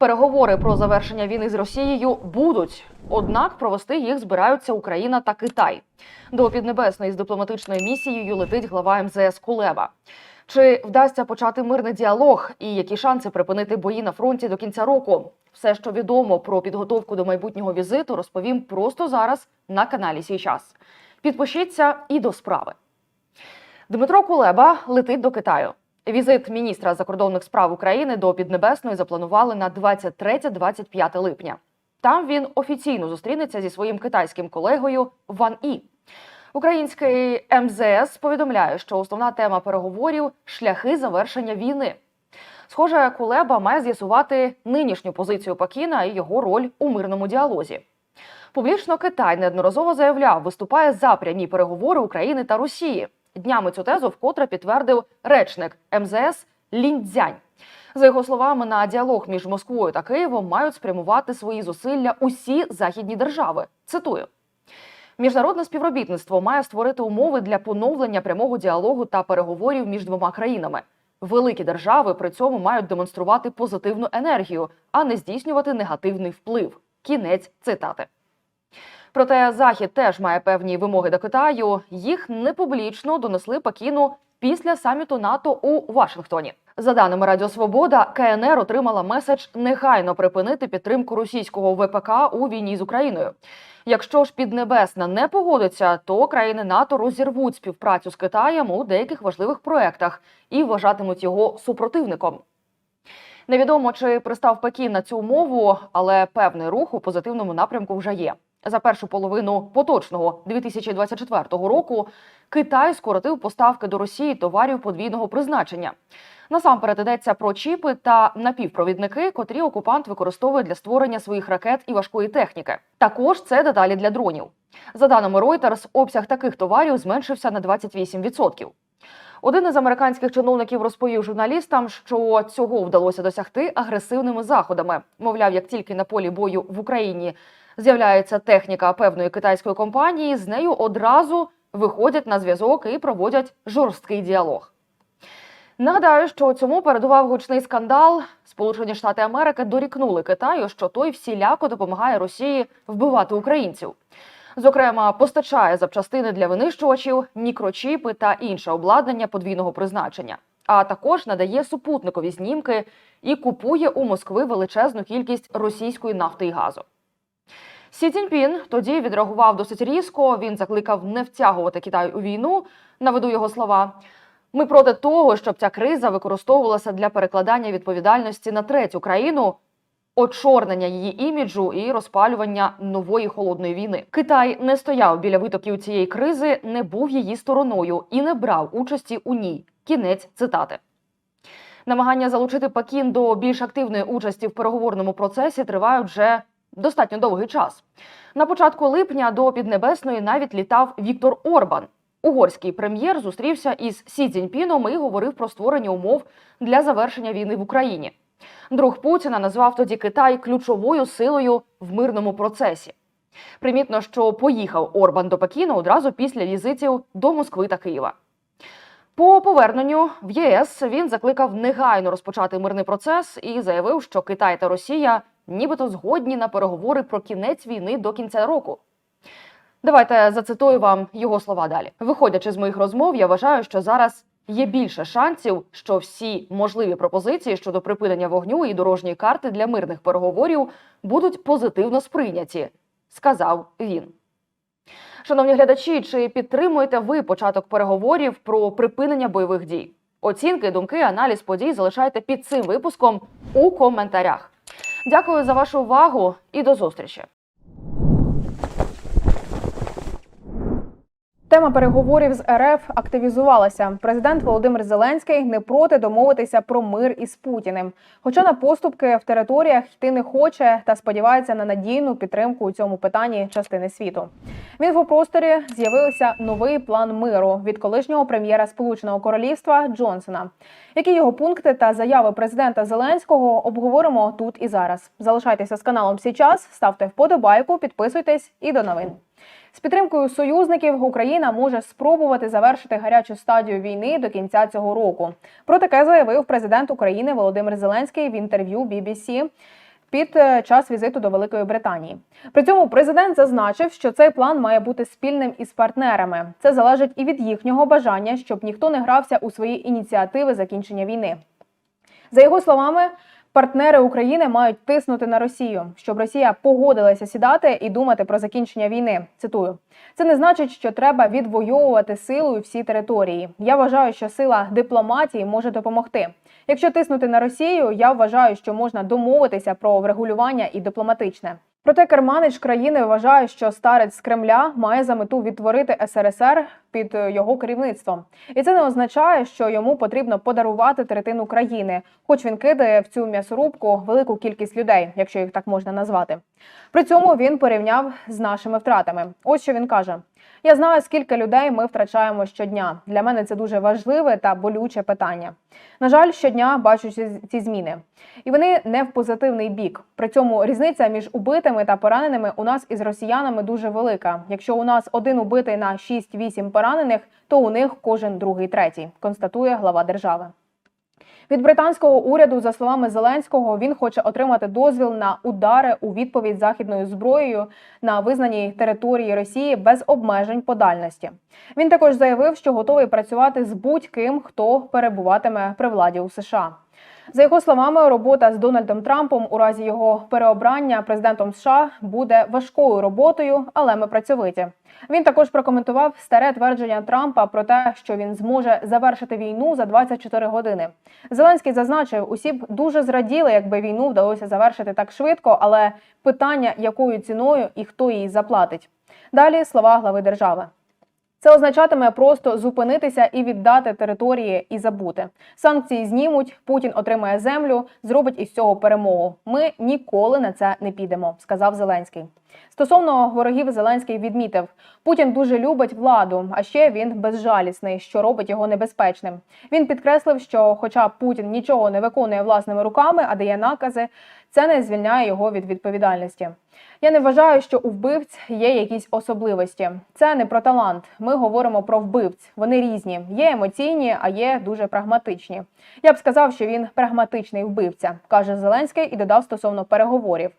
Переговори про завершення війни з Росією будуть, однак провести їх збираються Україна та Китай. До Піднебесної з дипломатичною місією летить глава МЗС Кулеба. Чи вдасться почати мирний діалог і які шанси припинити бої на фронті до кінця року? Все, що відомо про підготовку до майбутнього візиту, розповім просто зараз на каналі Сій час. Підпишіться і до справи. Дмитро Кулеба летить до Китаю. Візит міністра закордонних справ України до Піднебесної запланували на 23-25 липня. Там він офіційно зустрінеться зі своїм китайським колегою Ван І. Український МЗС повідомляє, що основна тема переговорів шляхи завершення війни. Схоже, Кулеба має з'ясувати нинішню позицію Пекіна і його роль у мирному діалозі. Публічно Китай неодноразово заявляв, виступає за прямі переговори України та Росії. Днями цю тезу вкотре підтвердив речник МЗС Лінь Цзянь. За його словами, на діалог між Москвою та Києвом мають спрямувати свої зусилля усі західні держави. Цитую. Міжнародне співробітництво має створити умови для поновлення прямого діалогу та переговорів між двома країнами. Великі держави при цьому мають демонструвати позитивну енергію, а не здійснювати негативний вплив. Кінець цитати. Проте Захід теж має певні вимоги до Китаю. Їх не публічно донесли Пекіну після саміту НАТО у Вашингтоні. За даними Радіо Свобода, КНР отримала меседж негайно припинити підтримку російського ВПК у війні з Україною. Якщо ж Піднебесна не погодиться, то країни НАТО розірвуть співпрацю з Китаєм у деяких важливих проектах і вважатимуть його супротивником. Невідомо чи пристав Пекін на цю умову, але певний рух у позитивному напрямку вже є. За першу половину поточного 2024 року Китай скоротив поставки до Росії товарів подвійного призначення. Насамперед йдеться про чіпи та напівпровідники, котрі окупант використовує для створення своїх ракет і важкої техніки. Також це деталі для дронів. За даними Reuters, обсяг таких товарів зменшився на 28%. Один із американських чиновників розповів журналістам, що цього вдалося досягти агресивними заходами. Мовляв, як тільки на полі бою в Україні з'являється техніка певної китайської компанії, з нею одразу виходять на зв'язок і проводять жорсткий діалог. Нагадаю, що цьому передував гучний скандал. Сполучені Штати Америки дорікнули Китаю, що той всіляко допомагає Росії вбивати українців. Зокрема, постачає запчастини для винищувачів, мікрочіпи та інше обладнання подвійного призначення, а також надає супутникові знімки і купує у Москви величезну кількість російської нафти і газу. Сі Цзіньпін тоді відреагував досить різко. Він закликав не втягувати Китай у війну. Наведу його слова. Ми проти того, щоб ця криза використовувалася для перекладання відповідальності на третю країну, очорнення її іміджу і розпалювання нової холодної війни. Китай не стояв біля витоків цієї кризи, не був її стороною і не брав участі у ній. Кінець цитати. Намагання залучити Пекін до більш активної участі в переговорному процесі тривають вже достатньо довгий час. На початку липня до Піднебесної навіть літав Віктор Орбан. Угорський прем'єр зустрівся із Сі Цзіньпіном і говорив про створення умов для завершення війни в Україні. Друг Путіна назвав тоді Китай ключовою силою в мирному процесі. Примітно, що поїхав Орбан до Пекіна одразу після візитів до Москви та Києва. По поверненню в ЄС він закликав негайно розпочати мирний процес і заявив, що Китай та Росія нібито згодні на переговори про кінець війни до кінця року. Давайте зацитую вам його слова далі. Виходячи з моїх розмов, я вважаю, що зараз є більше шансів, що всі можливі пропозиції щодо припинення вогню і дорожньої карти для мирних переговорів будуть позитивно сприйняті, сказав він. Шановні глядачі, чи підтримуєте ви початок переговорів про припинення бойових дій? Оцінки, думки, аналіз подій залишайте під цим випуском у коментарях. Дякую за вашу увагу і до зустрічі. Тема переговорів з РФ активізувалася. Президент Володимир Зеленський не проти домовитися про мир із Путіним. Хоча на поступки в територіях йти не хоче та сподівається на надійну підтримку у цьому питанні частини світу. В інфопросторі з'явився новий план миру від колишнього прем'єра Сполученого Королівства Джонсона. Які його пункти та заяви президента Зеленського обговоримо тут і зараз. Залишайтеся з каналом Січас, ставте вподобайку, підписуйтесь і до новин. З підтримкою союзників Україна може спробувати завершити гарячу стадію війни до кінця цього року. Про таке заявив президент України Володимир Зеленський в інтерв'ю BBC. під е, час візиту до Великої Британії. При цьому президент зазначив, що цей план має бути спільним із партнерами. Це залежить і від їхнього бажання, щоб ніхто не грався у свої ініціативи закінчення війни. За його словами, партнери України мають тиснути на Росію, щоб Росія погодилася сідати і думати про закінчення війни. Цитую: це не значить, що треба відвоювати силою всі території. Я вважаю, що сила дипломатії може допомогти. Якщо тиснути на Росію, я вважаю, що можна домовитися про врегулювання і дипломатичне. Проте керманич країни вважає, що старець з Кремля має за мету відтворити СРСР під е, його керівництвом, і це не означає, що йому потрібно подарувати третину країни, хоч він кидає в цю м'ясорубку велику кількість людей, якщо їх так можна назвати. При цьому він порівняв з нашими втратами. Ось що він каже: я знаю, скільки людей ми втрачаємо щодня. Для мене це дуже важливе та болюче питання. На жаль, щодня бачу ці- зміни, і вони не в позитивний бік. При цьому різниця між убитими та пораненими у нас із росіянами дуже велика. Якщо у нас один убитий на 6-8 поранених, то у них кожен другий третій, констатує глава держави. Від британського уряду, за словами Зеленського, він хоче отримати дозвіл на удари у відповідь західною зброєю на визнаній території Росії без обмежень по дальності. Він також заявив, що готовий працювати з будь-ким, хто перебуватиме при владі у США. За його словами, робота з Дональдом Трампом у разі його переобрання президентом США буде важкою роботою, але ми працьовиті. Він також прокоментував старе твердження Трампа про те, що він зможе завершити війну за 24 години. Зеленський зазначив, усі б дуже зраділи, якби війну вдалося завершити так швидко, але питання, якою ціною і хто її заплатить. Далі слова глави держави. Це означатиме просто зупинитися і віддати території і забути. Санкції знімуть, Путін отримає землю, зробить із цього перемогу. Ми ніколи на це не підемо, сказав Зеленський. Стосовно ворогів, Зеленський відмітив: Путін дуже любить владу, а ще він безжалісний, що робить його небезпечним. Він підкреслив, що, хоча Путін нічого не виконує власними руками, а дає накази, це не звільняє його від відповідальності. Я не вважаю, що у вбивць є якісь особливості. Це не про талант. Ми говоримо про вбивць. Вони різні. Є емоційні, а є дуже прагматичні. Я б сказав, що він прагматичний вбивця, каже Зеленський і додав стосовно переговорів.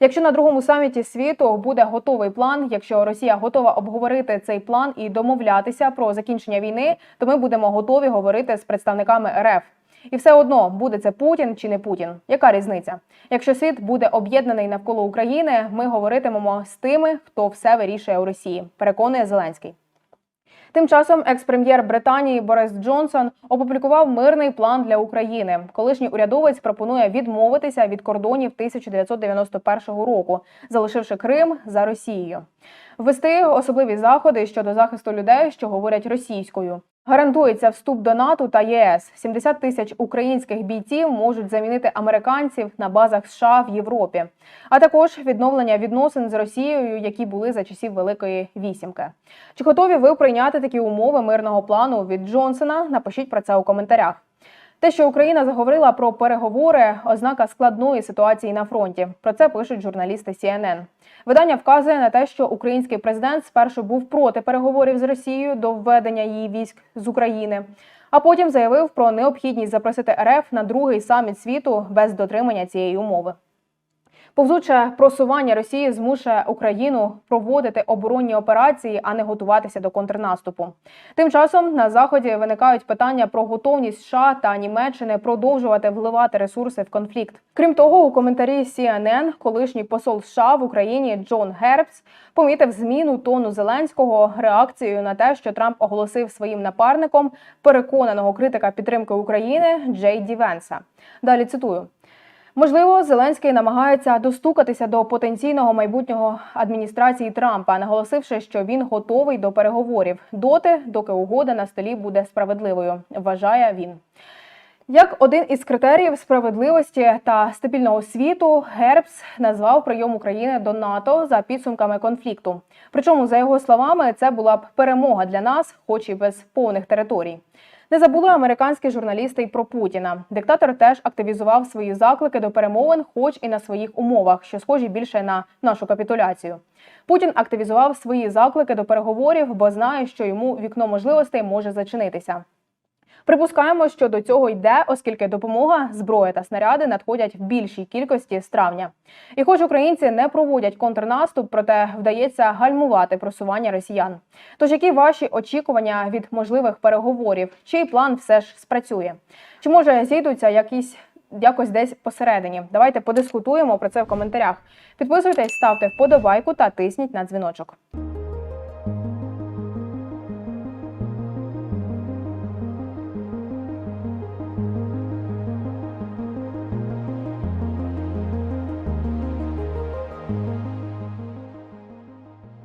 Якщо на другому саміті світу буде готовий план, якщо Росія готова обговорити цей план і домовлятися про закінчення війни, то ми будемо готові говорити з представниками РФ. І все одно буде це Путін чи не Путін. Яка різниця? Якщо світ буде об'єднаний навколо України, ми говоритимемо з тими, хто все вирішує у Росії. Переконує Зеленський. Тим часом екс-прем'єр Британії Борис Джонсон опублікував мирний план для України. Колишній урядовець пропонує відмовитися від кордонів 1991 року, залишивши Крим за Росією. Ввести особливі заходи щодо захисту людей, що говорять російською. Гарантується вступ до НАТО та ЄС. 70 тисяч українських бійців можуть замінити американців на базах США в Європі, а також відновлення відносин з Росією, які були за часів Великої вісімки. Чи готові ви прийняти такі умови мирного плану від Джонсона? Напишіть про це у коментарях. Те, що Україна заговорила про переговори, ознака складної ситуації на фронті. Про це пишуть журналісти CNN. Видання вказує на те, що український президент спершу був проти переговорів з Росією до введення її військ з України, а потім заявив про необхідність запросити РФ на другий саміт світу без дотримання цієї умови. Повзуче просування Росії змушує Україну проводити оборонні операції, а не готуватися до контрнаступу. Тим часом на заході виникають питання про готовність США та Німеччини продовжувати вливати ресурси в конфлікт. Крім того, у коментарі CNN колишній посол США в Україні Джон Гербс помітив зміну тону Зеленського реакцією на те, що Трамп оголосив своїм напарником переконаного критика підтримки України Джей Ді Венса. Далі цитую. Можливо, Зеленський намагається достукатися до потенційного майбутнього адміністрації Трампа, наголосивши, що він готовий до переговорів доти, доки угода на столі буде справедливою. Вважає він. Як один із критеріїв справедливості та стабільного світу, Гербс назвав прийом України до НАТО за підсумками конфлікту. Причому, за його словами, це була б перемога для нас, хоч і без повних територій. Не забули американські журналісти й про Путіна. Диктатор теж активізував свої заклики до перемовин, хоч і на своїх умовах, що схожі більше на нашу капітуляцію. Путін активізував свої заклики до переговорів, бо знає, що йому вікно можливостей може зачинитися. Припускаємо, що до цього йде, оскільки допомога, зброя та снаряди надходять в більшій кількості з травня. І хоч українці не проводять контрнаступ, проте вдається гальмувати просування росіян. Тож які ваші очікування від можливих переговорів? Чий план все ж спрацює? Чи може зійдуться якісь якось десь посередині? Давайте подискутуємо про це в коментарях. Підписуйтесь, ставте вподобайку та тисніть на дзвіночок.